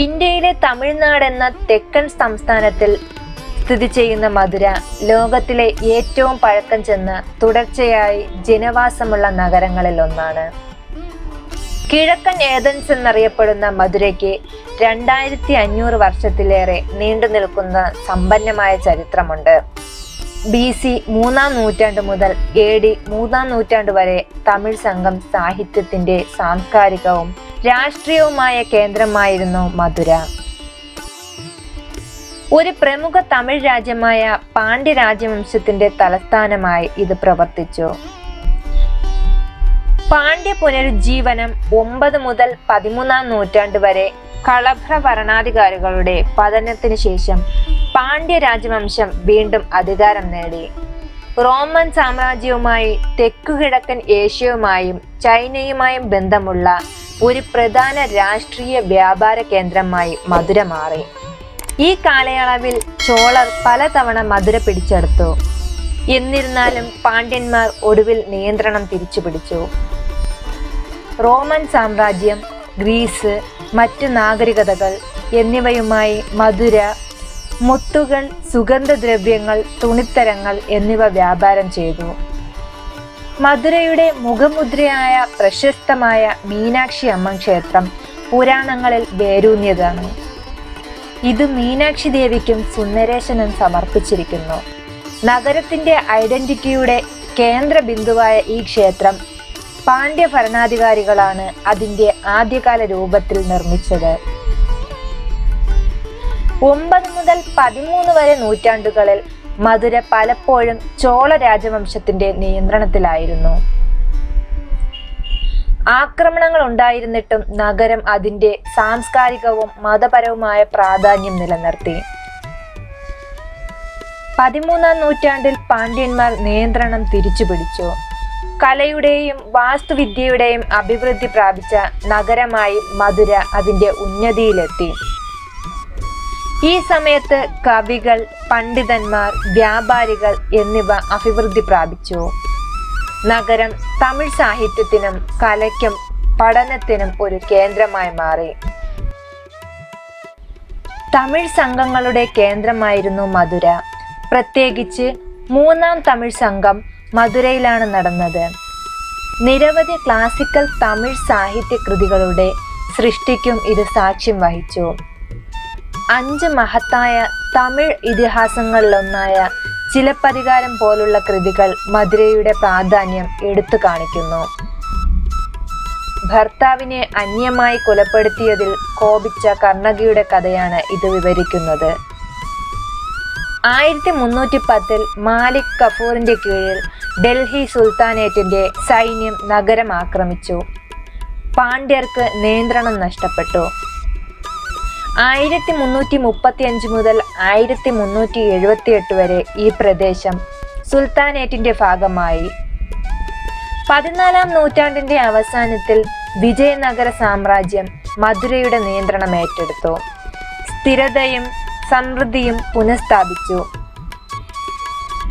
ഇന്ത്യയിലെ തമിഴ്നാട് എന്ന തെക്കൻ സംസ്ഥാനത്തിൽ സ്ഥിതി ചെയ്യുന്ന മധുര ലോകത്തിലെ ഏറ്റവും പഴക്കം ചെന്ന തുടർച്ചയായി ജനവാസമുള്ള നഗരങ്ങളിൽ ഒന്നാണ്. കിഴക്കൻ ഏതൻസ് എന്നറിയപ്പെടുന്ന മധുരയ്ക്ക് രണ്ടായിരത്തി അഞ്ഞൂറ് വർഷത്തിലേറെ നീണ്ടു നിൽക്കുന്ന സമ്പന്നമായ ചരിത്രമുണ്ട്. ബി സി മൂന്നാം നൂറ്റാണ്ട് മുതൽ എ ഡി മൂന്നാം നൂറ്റാണ്ട് വരെ തമിഴ് സംഘം സാഹിത്യത്തിന്റെ സാംസ്കാരികവും രാഷ്ട്രീയവുമായ കേന്ദ്രമായിരുന്നു മധുര. ഒരു പ്രമുഖ തമിഴ് രാജ്യമായ പാണ്ഡ്യ രാജവംശത്തിന്റെ തലസ്ഥാനമായി ഇത് പ്രവർത്തിച്ചു. പാണ്ഡ്യ പുനരുജ്ജീവനം ഒമ്പത് മുതൽ പതിമൂന്നാം നൂറ്റാണ്ട് വരെ കളഭ്ര ഭരണാധികാരികളുടെ പതനത്തിന് ശേഷം പാണ്ഡ്യ രാജവംശം വീണ്ടും അധികാരം നേടി. റോമൻ സാമ്രാജ്യവുമായി തെക്കുകിഴക്കൻ ഏഷ്യയുമായും ചൈനയുമായും ബന്ധമുള്ള ഒരു പ്രധാന രാഷ്ട്രീയ വ്യാപാര കേന്ദ്രമായി മധുര മാറി. ഈ കാലയളവിൽ ചോളർ പലതവണ മധുര പിടിച്ചെടുത്തു. എന്നിരുന്നാലും പാണ്ഡ്യന്മാർ ഒടുവിൽ നിയന്ത്രണം തിരിച്ചു പിടിച്ചു റോമൻ സാമ്രാജ്യം ഗ്രീസ് മറ്റു നാഗരികതകൾ എന്നിവയുമായി മധുര മുത്തുകൾ സുഗന്ധദ്രവ്യങ്ങൾ തുണിത്തരങ്ങൾ എന്നിവ വ്യാപാരം ചെയ്തു. മധുരയുടെ മുഖമുദ്രയായ പ്രശസ്തമായ മീനാക്ഷി അമ്മൻ ക്ഷേത്രം പുരാണങ്ങളിൽ വേരൂന്നിയതാണ്. ഇത് മീനാക്ഷി ദേവിക്കും സുന്ദരേശനും സമർപ്പിച്ചിരിക്കുന്നു. നഗരത്തിന്റെ ഐഡന്റിറ്റിയുടെ കേന്ദ്ര ബിന്ദുവായ ഈ ക്ഷേത്രം പാണ്ഡ്യ ഭരണാധികാരികളാണ് അതിന്റെ ആദ്യകാല രൂപത്തിൽ നിർമ്മിച്ചത്. ഒമ്പത് മുതൽ പതിമൂന്ന് വരെ നൂറ്റാണ്ടുകളിൽ മധുര പലപ്പോഴും ചോള രാജവംശത്തിന്റെ നിയന്ത്രണത്തിലായിരുന്നു. ആക്രമണങ്ങൾ ഉണ്ടായിരുന്നിട്ടും നഗരം അതിന്റെ സാംസ്കാരികവും മതപരവുമായ പ്രാധാന്യം നിലനിർത്തി. പതിമൂന്നാം നൂറ്റാണ്ടിൽ പാണ്ഡ്യന്മാർ നിയന്ത്രണം തിരിച്ചുപിടിച്ചു. കലയുടെയും വാസ്തുവിദ്യയുടെയും അഭിവൃദ്ധി പ്രാപിച്ച നഗരമായി മധുര അതിന്റെ ഉന്നതിയിലെത്തി. ഈ സമയത്ത് കവികൾ പണ്ഡിതന്മാർ വ്യാപാരികൾ എന്നിവ അഭിവൃദ്ധി പ്രാപിച്ചു. നഗരം തമിഴ് സാഹിത്യത്തിനും കലയ്ക്കും പഠനത്തിനും ഒരു കേന്ദ്രമായി മാറി. തമിഴ് സംഘങ്ങളുടെ കേന്ദ്രമായിരുന്നു മധുര. പ്രത്യേകിച്ച് മൂന്നാം തമിഴ് സംഘം മധുരയിലാണ് നടന്നത്. നിരവധി ക്ലാസിക്കൽ തമിഴ് സാഹിത്യ കൃതികളുടെ സൃഷ്ടിക്കും ഇത് സാക്ഷ്യം വഹിച്ചു. അഞ്ച് മഹത്തായ തമിഴ് ഇതിഹാസങ്ങളിലൊന്നായ ചിലപ്പതികാരം പോലുള്ള കൃതികൾ മധുരയുടെ പ്രാധാന്യം എടുത്തു കാണിക്കുന്നു. ഭർത്താവിനെ അന്യമായി കൊലപ്പെടുത്തിയതിൽ കോപിച്ച കർണകിയുടെ കഥയാണ് ഇത് വിവരിക്കുന്നത്. ആയിരത്തി മുന്നൂറ്റി പത്തിൽ മാലിക് കഫൂറിന്റെ കീഴിൽ ഡൽഹി സുൽത്താനേറ്റിന്റെ സൈന്യം നഗരം ആക്രമിച്ചു. പാണ്ഡ്യർക്ക് നിയന്ത്രണം നഷ്ടപ്പെട്ടു. ആയിരത്തി മുന്നൂറ്റി മുപ്പത്തി അഞ്ച് മുതൽ ആയിരത്തി മുന്നൂറ്റി എഴുപത്തി എട്ട് വരെ ഈ പ്രദേശം സുൽത്താനേറ്റിന്റെ ഭാഗമായി. പതിനാലാം നൂറ്റാണ്ടിന്റെ അവസാനത്തിൽ വിജയനഗര സാമ്രാജ്യം മധുരയുടെ നിയന്ത്രണം ഏറ്റെടുത്തു. സ്ഥിരതയും സമൃദ്ധിയും പുനഃസ്ഥാപിച്ചു.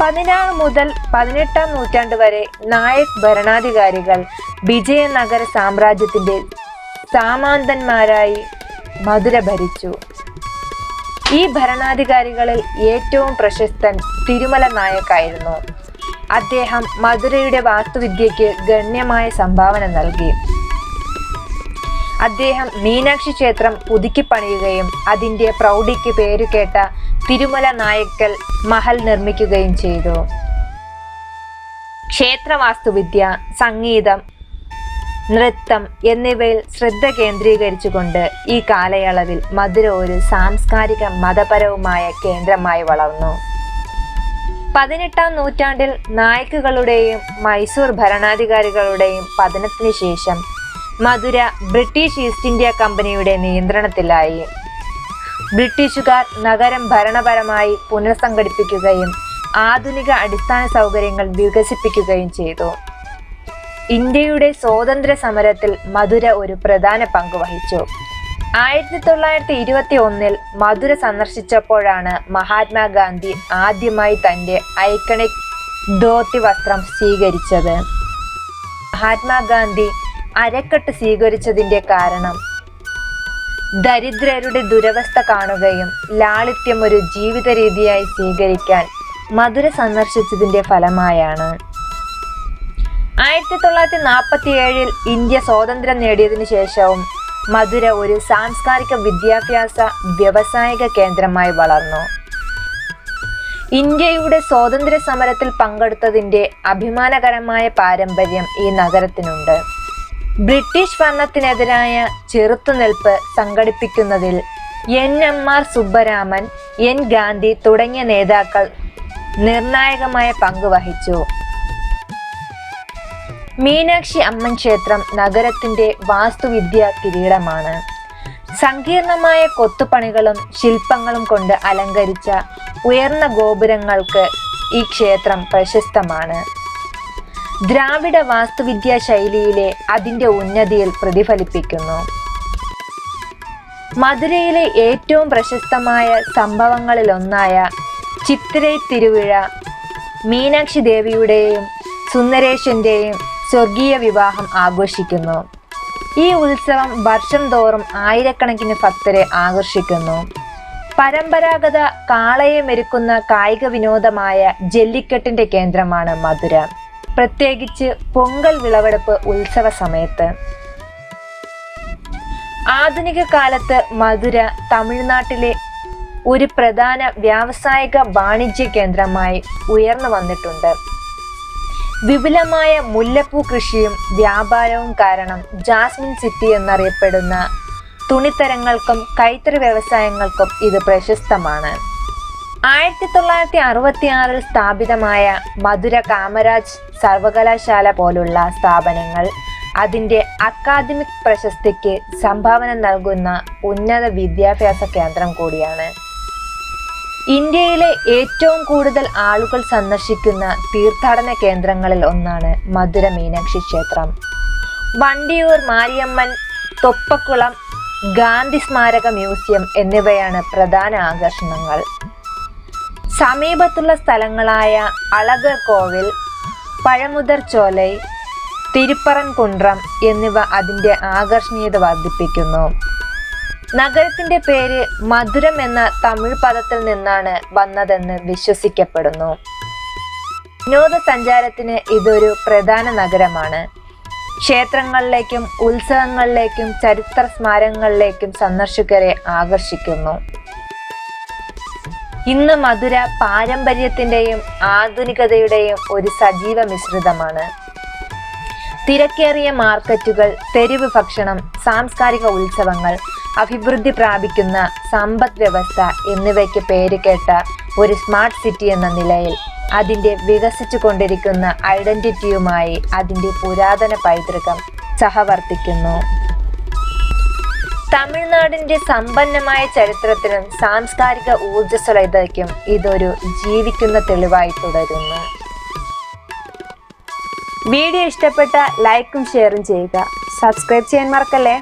പതിനാറ് മുതൽ പതിനെട്ടാം നൂറ്റാണ്ട് വരെ നായക് ഭരണാധികാരികൾ വിജയനഗര സാമ്രാജ്യത്തിന്റെ സാമാന്തന്മാരായി മധുര ഭരിച്ചു ഈ ഭരണാധികാരികളിൽ ഏറ്റവും പ്രശസ്തൻ തിരുമല നായക്കായിരുന്നു. അദ്ദേഹം മധുരയുടെ വാസ്തുവിദ്യയ്ക്ക് ഗണ്യമായ സംഭാവന നൽകി. അദ്ദേഹം മീനാക്ഷി ക്ഷേത്രം പുതുക്കിപ്പണിയുകയും അതിന്റെ പ്രൗഢിക്ക് പേരുകേട്ട തിരുമല നായക്കൽ മഹൽ നിർമ്മിക്കുകയും ചെയ്തു. ക്ഷേത്രവാസ്തുവിദ്യ സംഗീതം നൃത്തം എന്നിവയിൽ ശ്രദ്ധ കേന്ദ്രീകരിച്ചുകൊണ്ട് ഈ കാലയളവിൽ മധുര ഒരു സാംസ്കാരിക മതപരവുമായ കേന്ദ്രമായി വളർന്നു. പതിനെട്ടാം നൂറ്റാണ്ടിൽ നായ്ക്കുകളുടെയും മൈസൂർ ഭരണാധികാരികളുടെയും പതനത്തിന് ശേഷം മധുര ബ്രിട്ടീഷ് ഈസ്റ്റ് ഇന്ത്യ കമ്പനിയുടെ നിയന്ത്രണത്തിലായി. ബ്രിട്ടീഷുകാർ നഗരം ഭരണപരമായി പുനഃസംഘടിപ്പിക്കുകയും ആധുനിക അടിസ്ഥാന സൗകര്യങ്ങൾ വികസിപ്പിക്കുകയും ചെയ്തു. ഇന്ത്യയുടെ സ്വാതന്ത്ര്യ സമരത്തിൽ മധുര ഒരു പ്രധാന പങ്ക് വഹിച്ചു. ആയിരത്തി തൊള്ളായിരത്തി ഇരുപത്തി ഒന്നിൽ മധുര സന്ദർശിച്ചപ്പോഴാണ് മഹാത്മാഗാന്ധി ആദ്യമായി തന്റെ ഐക്കണിക് ധോത്തി വസ്ത്രം സ്വീകരിച്ചത്. മഹാത്മാഗാന്ധി അരക്കെട്ട് സ്വീകരിച്ചതിന്റെ കാരണം ദരിദ്രരുടെ ദുരവസ്ഥ കാണുകയും ലാളിത്യം ഒരു ജീവിത രീതിയായി സ്വീകരിക്കാൻ മധുര സന്ദർശിച്ചതിന്റെ ഫലമായാണ്. ആയിരത്തി തൊള്ളായിരത്തി നാൽപ്പത്തി ഏഴിൽ ഇന്ത്യ സ്വാതന്ത്ര്യം നേടിയതിനു ശേഷവും മധുര ഒരു സാംസ്കാരിക വിദ്യാഭ്യാസ വ്യവസായിക കേന്ദ്രമായി വളർന്നു. ഇന്ത്യയുടെ സ്വാതന്ത്ര്യ സമരത്തിൽ പങ്കെടുത്തതിന്റെ അഭിമാനകരമായ പാരമ്പര്യം ഈ നഗരത്തിനുണ്ട്. ബ്രിട്ടീഷ് ഭരണത്തിനെതിരായ ചെറുത്തുനിൽപ്പ് സംഘടിപ്പിക്കുന്നതിൽ N M R Subbaraman N Gandhi തുടങ്ങിയ നേതാക്കൾ നിർണായകമായ പങ്ക് വഹിച്ചു. മീനാക്ഷി അമ്മൻ ക്ഷേത്രം നഗരത്തിന്റെ വാസ്തുവിദ്യ കിരീടമാണ്. സങ്കീർണമായ കൊത്തുപണികളും ശില്പങ്ങളും കൊണ്ട് അലങ്കരിച്ച ഉയർന്ന ഗോപുരങ്ങൾക്ക് ഈ ക്ഷേത്രം പ്രശസ്തമാണ്. ദ്രാവിഡ വാസ്തുവിദ്യാ ശൈലിയിലെ അതിന്റെ ഉന്നതിയിൽ പ്രതിഫലിപ്പിക്കുന്നു. മധുരയിലെ ഏറ്റവും പ്രശസ്തമായ സംഭവങ്ങളിലൊന്നായ ചിത്തിരൈ തിരുവിഴ മീനാക്ഷി ദേവിയുടെയും സുന്ദരേശന്റെയും സ്വർഗീയ വിവാഹം ആഘോഷിക്കുന്നു. ഈ ഉത്സവം വർഷം തോറും ആയിരക്കണക്കിന് ഭക്തരെ ആകർഷിക്കുന്നു. പരമ്പരാഗത കാളയെ മെരുക്കുന്ന കായിക വിനോദമായ ജല്ലിക്കെട്ടിന്റെ കേന്ദ്രമാണ് മധുര. പ്രത്യേകിച്ച് പൊങ്കൽ വിളവെടുപ്പ് ഉത്സവ സമയത്ത്. ആധുനിക കാലത്ത് മധുര തമിഴ്നാട്ടിലെ ഒരു പ്രധാന വ്യാവസായിക വാണിജ്യ കേന്ദ്രമായി ഉയർന്നു വന്നിട്ടുണ്ട്. വിപുലമായ മുല്ലപ്പൂ കൃഷിയും വ്യാപാരവും കാരണം ജാസ്മിൻ സിറ്റി എന്നറിയപ്പെടുന്ന തുണിത്തരങ്ങൾക്കും കൈത്തറി വ്യവസായങ്ങൾക്കും ഇത് പ്രശസ്തമാണ്. ആയിരത്തി തൊള്ളായിരത്തി അറുപത്തി ആറിൽ സ്ഥാപിതമായ മധുര കാമരാജ് സർവകലാശാല പോലുള്ള സ്ഥാപനങ്ങൾ അതിന്റെ അക്കാദമിക് പ്രശസ്തിക്ക് സംഭാവന നൽകുന്ന ഉന്നത വിദ്യാഭ്യാസ കേന്ദ്രം കൂടിയാണ്. ഇന്ത്യയിലെ ഏറ്റവും കൂടുതൽ ആളുകൾ സന്ദർശിക്കുന്ന തീർത്ഥാടന കേന്ദ്രങ്ങളിൽ ഒന്നാണ് മധുര മീനാക്ഷി ക്ഷേത്രം. വണ്ടിയൂർ മാരിയമ്മൻ തൊപ്പക്കുളം ഗാന്ധി സ്മാരക മ്യൂസിയം എന്നിവയാണ് പ്രധാന ആകർഷണങ്ങൾ. സമീപത്തുള്ള സ്ഥലങ്ങളായ അളകർ കോവിൽ പഴമുതർ ചോലൈ തിരുപ്പറൻകുണ്ട്രം എന്നിവ അതിന്റെ ആകർഷണീയത വർദ്ധിപ്പിക്കുന്നു. നഗരത്തിന്റെ പേര് മധുരം എന്ന തമിഴ് പദത്തിൽ നിന്നാണ് വന്നതെന്ന് വിശ്വസിക്കപ്പെടുന്നു. വിനോദസഞ്ചാരത്തിന് ഇതൊരു പ്രധാന നഗരമാണ്. ക്ഷേത്രങ്ങളിലേക്കും ഉത്സവങ്ങളിലേക്കും ചരിത്ര സ്മാരകങ്ങളിലേക്കും സന്ദർശകരെ ആകർഷിക്കുന്നു. ഇന്ന് മധുര പാരമ്പര്യത്തിന്റെയും ആധുനികതയുടെയും ഒരു സജീവ മിശ്രിതമാണ്. തിരക്കേറിയ മാർക്കറ്റുകൾ തെരുവ് ഭക്ഷണം സാംസ്കാരിക ഉത്സവങ്ങൾ അഭിവൃദ്ധി പ്രാപിക്കുന്ന സമ്പദ് വ്യവസ്ഥ എന്നിവയ്ക്ക് പേരുകേട്ട ഒരു സ്മാർട്ട് സിറ്റി എന്ന നിലയിൽ അതിന്റെ വികസിച്ചു കൊണ്ടിരിക്കുന്ന ഐഡന്റിറ്റിയുമായി അതിന്റെ പുരാതന പൈതൃകം സഹവർത്തിക്കുന്നു. തമിഴ്നാടിന്റെ സമ്പന്നമായ ചരിത്രത്തിനും സാംസ്കാരിക ഊർജസ്വലതയ്ക്കും ഇതൊരു ജീവിക്കുന്ന തെളിവായി തുടരുന്നു. വീഡിയോ ഇഷ്ടപ്പെട്ട ലൈക്കും ഷെയറും ചെയ്യുക. സബ്സ്ക്രൈബ് ചെയ്യാൻ മറക്കല്ലേ?